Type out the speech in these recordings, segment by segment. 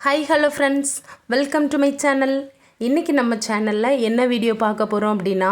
Hi hello friends welcome to my channel இன்றைக்கி நம்ம சேனலில் என்ன வீடியோ பார்க்க போகிறோம் அப்படின்னா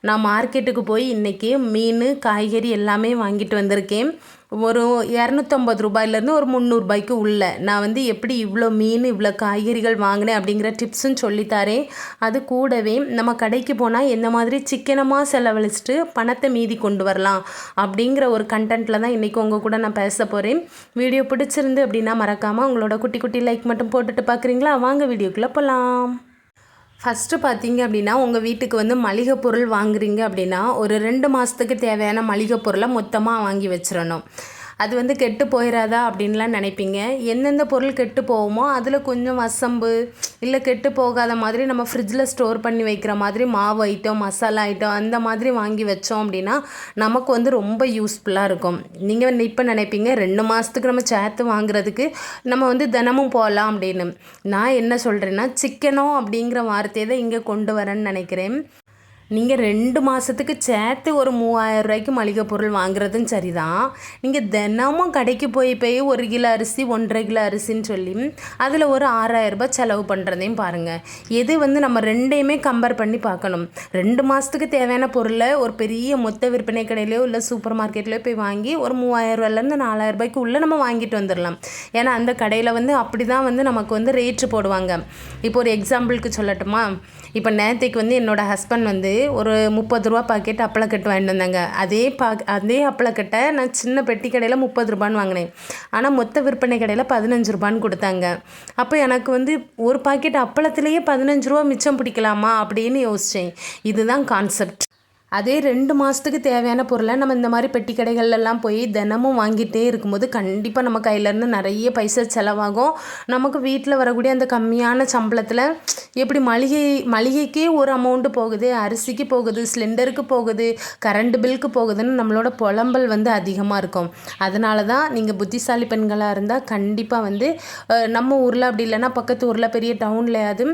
நான் மார்க்கெட்டுக்கு போய் இன்றைக்கி மீன் காய்கறி எல்லாமே வாங்கிட்டு வந்திருக்கேன். ஒரு இரநூத்தம்பது ரூபாயிலேருந்து ஒரு முந்நூறுபாய்க்கு உள்ள. நான் வந்து எப்படி இவ்வளோ மீன் இவ்வளோ காய்கறிகள் வாங்கினேன் அப்படிங்கிற டிப்ஸும் சொல்லித்தாரேன். அது கூடவே நம்ம கடைக்கு போனால் எந்த மாதிரி சிக்கனமாக செலவழிச்சிட்டு பணத்தை மீதி கொண்டு வரலாம் அப்படிங்கிற ஒரு கண்டென்ட்டில் தான் இன்றைக்கி உங்கள் கூட நான் பேச போகிறேன் வீடியோ பிடிச்சிருந்து அப்படின்னா மறக்காமல் உங்களோட குட்டி குட்டி லைக் மட்டும் போட்டுட்டு பார்க்குறீங்களா வாங்க வீடியோக்குள்ளே போகலாம் ஃபஸ்ட்டு பார்த்தீங்க அப்படின்னா உங்கள் வீட்டுக்கு வந்து மளிகை பொருள் வாங்குறீங்க அப்படின்னா ஒரு ரெண்டு மாதத்துக்கு தேவையான மளிகை பொருளை மொத்தமாக வாங்கி வச்சிடணும் அது வந்து கெட்டு போயிடாதா அப்படின்லாம் நினைப்பீங்க. எந்தெந்த பொருள் கெட்டு போகுமோ அதில் கொஞ்சம் வசம்பு இல்லை கெட்டு போகாத மாதிரி நம்ம ஃப்ரிட்ஜில் ஸ்டோர் பண்ணி வைக்கிற மாதிரி மாவு ஐட்டம் மசாலா ஐட்டம் அந்த மாதிரி வாங்கி வச்சோம் அப்படின்னா நமக்கு வந்து ரொம்ப யூஸ்ஃபுல்லாக இருக்கும். நீங்கள் இப்போ நினைப்பீங்க ரெண்டு மாதத்துக்கு நம்ம சேர்த்து வாங்குறதுக்கு நம்ம வந்து தினமும் போகலாம் அப்படின்னு. நான் என்ன சொல்கிறேன்னா சிக்கனோ அப்படிங்கிற வார்த்தையை தான் இங்கே கொண்டு வரேன்னு நினைக்கிறேன். நீங்கள் ரெண்டு மாதத்துக்கு சேர்த்து ஒரு மூவாயிரம் ரூபாய்க்கு மளிகை பொருள் வாங்குறதும் சரிதான். நீங்கள் தினமும் கடைக்கு போய் போய் ஒரு கிலோ அரிசி ஒன்றரை கிலோ அரிசின்னு சொல்லி அதில் ஒரு ஆறாயிரம் ரூபாய் செலவு பண்ணுறதையும் பாருங்கள் எது வந்து நம்ம ரெண்டையுமே கம்பேர் பண்ணி பார்க்கணும். ரெண்டு மாதத்துக்கு தேவையான பொருளை ஒரு பெரிய மொத்த விற்பனை கடையிலையோ இல்லை சூப்பர் மார்க்கெட்லேயோ போய் வாங்கி ஒரு மூவாயிரம் ரூபாயிலேருந்து நாலாயிரம் ரூபாய்க்கு உள்ளே நம்ம வாங்கிட்டு வந்துடலாம் ஏன்னா அந்த கடையில் வந்து அப்படி தான் வந்து நமக்கு வந்து ரேட்டு போடுவாங்க. இப்போ ஒரு எக்ஸாம்பிளுக்கு சொல்லட்டுமா? இப்போ நேற்றுக்கு வந்து என்னோடய ஹஸ்பண்ட் வந்து ஒரு முப்பது ரூபா பாக்கெட் அப்பளக்கட்டு வாங்கிட்டு வந்தாங்க. அதே பா அதே அப்பளக்கட்டை நான் சின்ன பெட்டி கடையில் முப்பது ரூபான்னு வாங்கினேன். ஆனால் மொத்த விற்பனை கடையில் பதினஞ்சு ரூபான்னு கொடுத்தாங்க. அப்போ எனக்கு வந்து ஒரு பாக்கெட் அப்பளத்திலேயே பதினஞ்சு ரூபா மிச்சம் பிடிக்கலாமா அப்படின்னு யோசித்தேன் இதுதான் கான்செப்ட் அதே ரெண்டு மாதத்துக்கு தேவையான பொருளை நம்ம இந்த மாதிரி பெட்டி கடைகள்லாம் போய் தினமும் வாங்கிட்டே இருக்கும்போது கண்டிப்பாக நம்ம கையிலேருந்து நிறைய பைசா செலவாகும். நமக்கு வீட்டில் வரக்கூடிய அந்த கம்மியான சம்பளத்தில் எப்படி மளிகை மளிகைக்கே ஒரு அமௌண்ட்டு போகுது அரிசிக்கு போகுது சிலிண்டருக்கு போகுது கரண்ட் பில்க்கு போகுதுன்னு நம்மளோட புலம்பல் வந்து அதிகமாக இருக்கும். அதனால தான் நீங்கள் புத்திசாலி பெண்களாக இருந்தால் கண்டிப்பாக வந்து நம்ம ஊரில் அப்படி இல்லைன்னா பக்கத்து ஊரில் பெரிய டவுன்லையாவது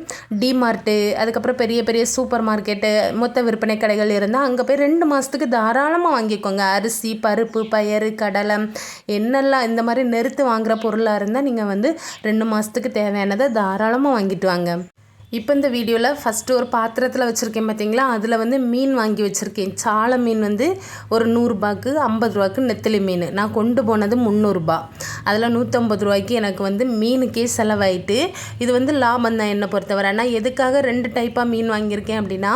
டிமார்ட்டு அதுக்கப்புறம் பெரிய பெரிய சூப்பர் மார்க்கெட்டு மொத்த விற்பனை கடைகள் இருந்தால் அங்கே போய் ரெண்டு மாதத்துக்கு தாராளமாக வாங்கிக்கோங்க. அரிசி பருப்பு பயறு கடலை என்னெல்லாம் இந்த மாதிரி நெருத்து வாங்குகிற பொருளாக இருந்தால் நீங்கள் வந்து ரெண்டு மாதத்துக்கு தேவையானதை தாராளமாக வாங்கிட்டு வாங்க. இப்போ இந்த வீடியோவில் ஃபஸ்ட்டு ஒரு பாத்திரத்தில் வச்சுருக்கேன் பார்த்தீங்களா அதில் வந்து மீன் வாங்கி வச்சுருக்கேன். சாலை மீன் வந்து ஒரு நூறுரூபாக்கு ஐம்பது ரூபாய்க்கு நெத்திலி மீன். நான் கொண்டு போனது முந்நூறுரூபா அதில் நூற்றம்பது ரூபாய்க்கு எனக்கு வந்து மீனுக்கே செலவாயிட்டு இது வந்து லாபம் தான் என்னை பொறுத்தவரை. ஆனால் எதுக்காக ரெண்டு டைப்பாக மீன் வாங்கியிருக்கேன் அப்படின்னா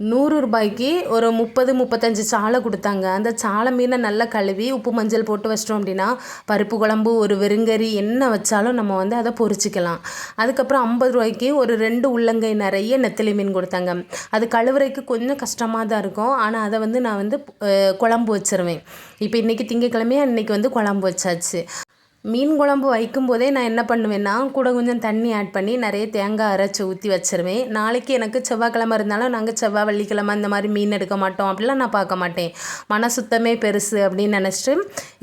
நூறு ரூபாய்க்கு ஒரு முப்பது முப்பத்தஞ்சு சாலை கொடுத்தாங்க. அந்த சாலை மீனை நல்லா கழுவி உப்பு மஞ்சள் போட்டு வச்சிட்டோம் அப்படின்னா பருப்பு குழம்பு ஒரு வெறுங்கறி என்ன வச்சாலும் நம்ம வந்து அதை பொரிச்சிக்கலாம். அதுக்கப்புறம் ஐம்பது ரூபாய்க்கு ஒரு ரெண்டு உள்ளங்கை நிறைய நெத்திலி மீன் கொடுத்தாங்க. அது கழுவுறதுக்கு கொஞ்சம் கஷ்டமாக தான் இருக்கும். ஆனால் அதை வந்து நான் வந்து குழம்பு வச்சிருவேன். இப்போ இன்றைக்கி திங்கக்கிழமையாக இன்றைக்கி வந்து குழம்பு வச்சாச்சு. மீன் குழம்பு வைக்கும்போதே நான் என்ன பண்ணுவேன்னா கூட கொஞ்சம் தண்ணி ஆட் பண்ணி நிறைய தேங்காய் அரைச்சி ஊற்றி வச்சுருவேன். நாளைக்கு எனக்கு செவ்வாய்க்கிழமை இருந்தாலும் நாங்கள் செவ்வாய் வெள்ளிக்கிழமை அந்த மாதிரி மீன் எடுக்க மாட்டோம். அப்படிலாம் நான் பார்க்க மாட்டேன். மன சுத்தமே பெருசு அப்படின்னு நினச்சிட்டு.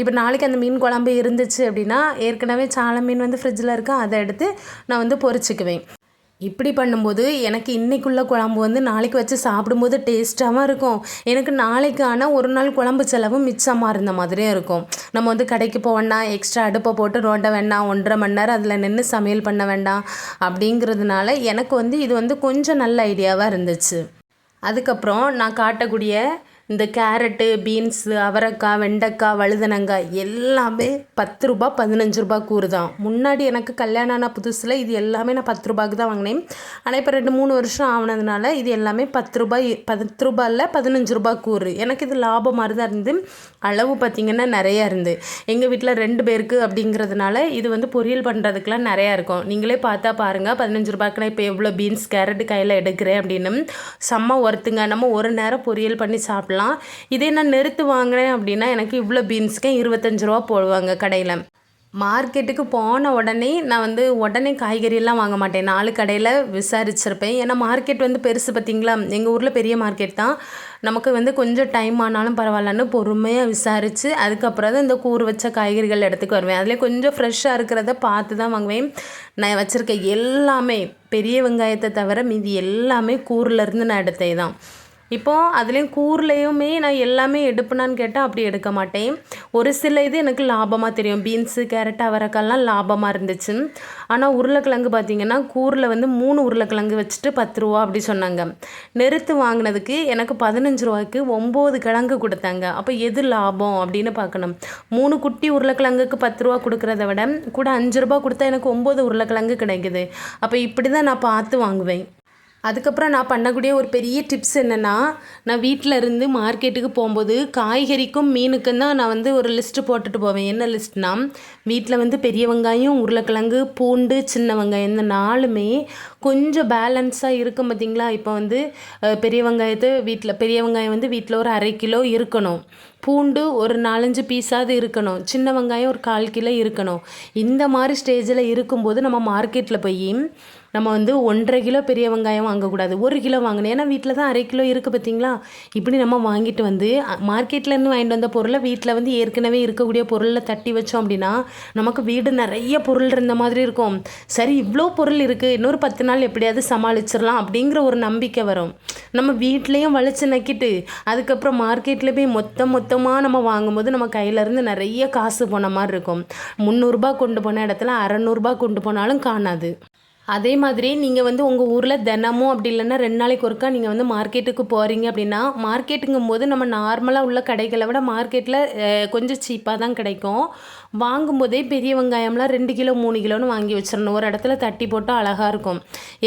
இப்போ நாளைக்கு அந்த மீன் குழம்பு இருந்துச்சு அப்படின்னா ஏற்கனவே சாலை மீன் வந்து ஃப்ரிட்ஜில் இருக்கா. அதை எடுத்து நான் வந்து பொறிச்சிக்குவேன் இப்படி பண்ணும்போது எனக்கு இன்றைக்குள்ள குழம்பு வந்து நாளைக்கு வச்சு சாப்பிடும்போது டேஸ்ட்டாகவும் இருக்கும். எனக்கு நாளைக்கான ஒரு நாள் குழம்பு செலவும் மிச்சமாக இருந்த மாதிரியும் இருக்கும். நம்ம வந்து கடைக்கு போக எக்ஸ்ட்ரா அடுப்பை போட்டு ரோட்ட வேண்டாம் ஒன்றரை மணி நேரம் அதில் நின்று சமையல் பண்ண வேண்டாம் அப்படிங்கிறதுனால எனக்கு வந்து இது வந்து கொஞ்சம் நல்ல ஐடியாவாக இருந்துச்சு. அதுக்கப்புறம் நான் காட்டக்கூடிய இந்த கேரட்டு பீன்ஸு அவரைக்காய் வெண்டைக்காய் வழுதனங்காய் எல்லாமே பத்து ரூபா பதினஞ்சு ரூபா கூறு தான். முன்னாடி எனக்கு கல்யாணம் ஆன புதுசில் இது எல்லாமே நான் பத்து ரூபாய்க்கு தான் வாங்கினேன். ஆனால் இப்போ ரெண்டு மூணு வருஷம் ஆனதுனால இது எல்லாமே பத்து ரூபாய் பத்து ரூபாயில் பதினஞ்சு ரூபா கூறு. எனக்கு இது லாபம் மாதிரி தான் இருந்து அளவு பார்த்திங்கன்னா நிறையா இருந்து. எங்கள் வீட்டில் ரெண்டு பேருக்கு அப்படிங்கிறதுனால இது வந்து பொரியல் பண்ணுறதுக்கெலாம் நிறையா இருக்கும். நீங்களே பார்த்தா பாருங்கள் பதினஞ்சு ரூபாய்க்கு நான் இப்போ எவ்வளோ பீன்ஸ் கேரட்டு கையில் எடுக்கிறேன் அப்படின்னு. செம்ம ஒருத்துங்க. நம்ம ஒரு நேரம் பொரியல் பண்ணி சாப்பிட்லாம். வாங்கிக்கலாம் இதே நான் நெருத்து வாங்கினேன் அப்படின்னா எனக்கு இவ்வளோ பீன்ஸ்க்கே இருபத்தஞ்சி ரூபா போடுவாங்க கடையில். மார்க்கெட்டுக்கு போன உடனே நான் வந்து உடனே காய்கறியெல்லாம் வாங்க மாட்டேன். நாலு கடையில் விசாரிச்சிருப்பேன். ஏன்னா மார்க்கெட் வந்து பெருசு பார்த்திங்களா எங்கள் ஊரில் பெரிய மார்க்கெட் தான். நமக்கு வந்து கொஞ்சம் டைம் ஆனாலும் பரவாயில்லன்னு பொறுமையாக விசாரித்து அதுக்கப்புறம் தான் இந்த கூறு வச்ச காய்கறிகள் இடத்துக்கு வருவேன். அதில் கொஞ்சம் ஃப்ரெஷ்ஷாக இருக்கிறத பார்த்து தான் வாங்குவேன். நான் வச்சுருக்க எல்லாமே பெரிய வெங்காயத்தை தவிர மீதி எல்லாமே கூறுலேருந்து நான் எடுத்தே தான் இப்போது அதுலேயும் கூர்லேயுமே நான் எல்லாமே எடுப்பேனான்னு கேட்டால் அப்படி எடுக்க மாட்டேன். ஒரு சில இது எனக்கு லாபமாக தெரியும். பீன்ஸு கேரட் அவரைக்கால்லாம் லாபமாக இருந்துச்சு. ஆனால் உருளைக்கிழங்கு பார்த்திங்கன்னா கூரில் வந்து மூணு உருளைக்கிழங்கு வச்சுட்டு பத்து ரூபா அப்படி சொன்னாங்க. நெருத்து வாங்கினதுக்கு எனக்கு பதினஞ்சு ரூபாய்க்கு ஒம்பது கிழங்கு கொடுத்தாங்க. அப்போ எது லாபம் அப்படின்னு பார்க்கணும் மூணு குட்டி உருளைக்கிழங்குக்கு பத்து ரூபா கொடுக்குறத விட கூட அஞ்சு ரூபா கொடுத்தா எனக்கு ஒம்பது உருளைக்கிழங்கு கிடைக்குது. அப்போ இப்படி தான் நான் பார்த்து வாங்குவேன். அதுக்கப்புறம் நான் பண்ணக்கூடிய ஒரு பெரிய டிப்ஸ் என்னென்னா நான் வீட்டில் இருந்து மார்க்கெட்டுக்கு போகும்போது காய்கறிக்கும் மீனுக்கும் தான் நான் வந்து ஒரு லிஸ்ட்டு போட்டுட்டு போவேன். என்ன லிஸ்ட்னா வீட்டில் வந்து பெரிய வெங்காயம் உருளைக்கிழங்கு பூண்டு சின்ன வெங்காயம் இந்த நாலுமே கொஞ்சம் பேலன்ஸாக இருக்கும் பார்த்திங்களா இப்போ வந்து பெரிய வெங்காயத்தை வீட்டில் பெரிய வெங்காயம் வந்து வீட்டில் ஒரு அரை கிலோ இருக்கணும். பூண்டு ஒரு நாலஞ்சு பீஸாவது இருக்கணும். சின்ன வெங்காயம் ஒரு கால் கிலோ இருக்கணும். இந்த மாதிரி ஸ்டேஜில் இருக்கும்போது நம்ம மார்க்கெட்டில் போய் நம்ம வந்து ஒன்றரை கிலோ பெரிய வெங்காயம் வாங்கக்கூடாது. ஒரு கிலோ வாங்கணும். ஏன்னா வீட்டில் தான் அரை கிலோ இருக்குது பார்த்தீங்களா இப்படி நம்ம வாங்கிட்டு வந்து மார்க்கெட்லேருந்து வாங்கிட்டு வந்த பொருளை வீட்டில் வந்து ஏற்கனவே இருக்கக்கூடிய பொருளில் தட்டி வச்சோம் அப்படின்னா நமக்கு வீடு நிறைய பொருள் இருந்த மாதிரி இருக்கும். சரி இவ்வளோ பொருள் இருக்குது இன்னொரு பத்து நாள் எப்படியாவது சமாளிச்சிடலாம் அப்படிங்கிற ஒரு நம்பிக்கை வரும். நம்ம வீட்லேயும் வளைச்சு நக்கிட்டு அதுக்கப்புறம் மார்க்கெட்டில் போய் மொத்தம் மொத்தமாக நம்ம வாங்கும்போது நம்ம கையிலேருந்து நிறைய காசு போன மாதிரி இருக்கும். முந்நூறுரூபா கொண்டு போன இடத்துல அறநூறுபா கொண்டு போனாலும் காணாது. அதே மாதிரி நீங்கள் வந்து உங்கள் ஊரில் தினமும் அப்படி இல்லைன்னா ரெண்டு நாளைக்கு ஒருக்கா நீங்கள் வந்து மார்க்கெட்டுக்கு போகிறீங்க அப்படின்னா மார்க்கெட்டுங்கும் போது நம்ம நார்மலாக உள்ள கடைகளை விட மார்க்கெட்டில் கொஞ்சம் சீப்பாக தான் கிடைக்கும். வாங்கும்போதே பெரிய வெங்காயம்லாம் ரெண்டு கிலோ மூணு கிலோன்னு வாங்கி வச்சிடணும் ஒரு இடத்துல தட்டி போட்டால் அழகாக இருக்கும்.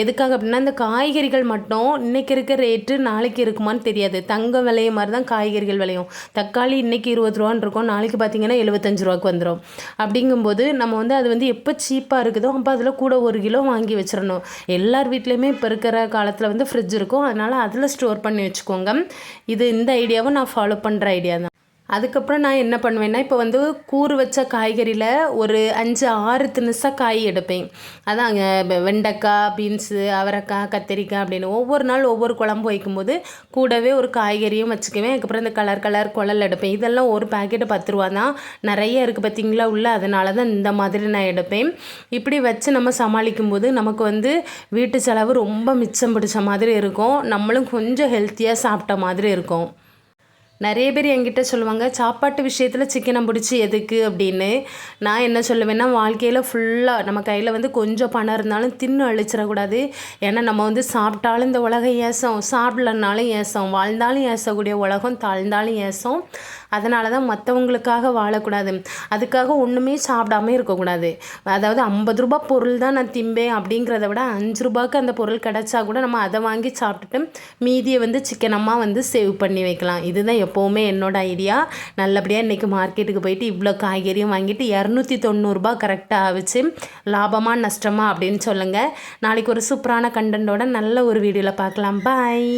எதுக்காக அப்படின்னா இந்த காய்கறிகள் மட்டும் இன்றைக்கி இருக்க ரேட்டு நாளைக்கு இருக்குமான்னு தெரியாது. தங்கம் விளைய மாதிரி தான் காய்கறிகள் விளையும். தக்காளி இன்றைக்கி இருபது ரூபான்னு இருக்கும். நாளைக்கு பார்த்தீங்கன்னா எழுபத்தஞ்சு ரூபாய்க்கு வந்துடும் அப்படிங்கும்போது நம்ம வந்து அது வந்து எப்போ சீப்பாக இருக்குதோ அப்போ அதில் கூட ஒரு கிலோ வாங்கி வச்சிடணும் எல்லார் வீட்லேயுமே இப்போ இருக்கிற காலத்தில் வந்து ஃப்ரிட்ஜ் இருக்கும். அதனால் அதில் ஸ்டோர் பண்ணி வச்சுக்கோங்க. இது இந்த ஐடியாவும் நான் ஃபாலோ பண்ணுற ஐடியா தான். அதுக்கப்புறம் நான் என்ன பண்ணுவேன்னா இப்போ வந்து கூறு வச்ச காய்கறியில் ஒரு அஞ்சு ஆறு தினுசாக காய் எடுப்பேன். அதான் வெண்டைக்காய் பீன்ஸு அவரைக்காய் கத்திரிக்காய் அப்படின்னு ஒவ்வொரு நாள் ஒவ்வொரு குழம்பு வைக்கும்போது கூடவே ஒரு காய்கறியும் வச்சுக்குவேன். அதுக்கப்புறம் இந்த கலர் கலர் குழல் எடுப்பேன். இதெல்லாம் ஒரு பேக்கெட்டு பத்து ரூபா தான். நிறைய இருக்குது பார்த்தீங்களா உள்ள? அதனால தான் இந்த மாதிரி நான் எடுப்பேன். இப்படி வச்சு நம்ம சமாளிக்கும் போது நமக்கு வந்து வீட்டு செலவு ரொம்ப மிச்சம் பிடிச்ச மாதிரி இருக்கும். நம்மளும் கொஞ்சம் ஹெல்த்தியாக சாப்பிட்ட மாதிரி இருக்கும். நிறைய பேர் என்கிட்ட சொல்லுவாங்க சாப்பாட்டு விஷயத்தில் சிக்கனை பிடிச்சி எதுக்கு அப்படின்னு. நான் என்ன சொல்லுவேன்னா வாழ்க்கையில் ஃபுல்லாக நம்ம கையில் வந்து கொஞ்சம் பணம் இருந்தாலும் தின்னு அழிச்சிடக்கூடாது. ஏன்னா நம்ம வந்து சாப்பிட்டாலும் இந்த உலகம் ஏசம் சாப்பிட்லனாலும் ஏசம் வாழ்ந்தாலும் ஏசக்கூடிய உலகம் தாழ்ந்தாலும் ஏசம். அதனால தான் மற்றவங்களுக்காக வாழக்கூடாது. அதுக்காக ஒன்றுமே சாப்பிடாம இருக்கக்கூடாது. அதாவது ஐம்பது ரூபா பொருள் தான் நான் திம்பேன் அப்படிங்கிறத விட அஞ்சு ரூபாய்க்கு அந்த பொருள் கிடச்சா கூட நம்ம அதை வாங்கி சாப்பிட்டுட்டு மீதியை வந்து சிக்கனமாக வந்து சேவ் பண்ணி வைக்கலாம். இதுதான் எப்போவுமே என்னோடய ஐடியா நல்லபடியாக இன்றைக்கி மார்க்கெட்டுக்கு போயிட்டு இவ்வளோ காய்கறியும் வாங்கிட்டு இரநூத்தி தொண்ணூறுரூபா கரெக்டாக ஆச்சு லாபமாக நஷ்டமா அப்படின்னு சொல்லுங்கள் நாளைக்கு ஒரு சூப்பரான கண்டென்ட்டோட நல்ல ஒரு வீடியோவில் பார்க்கலாம். பாய்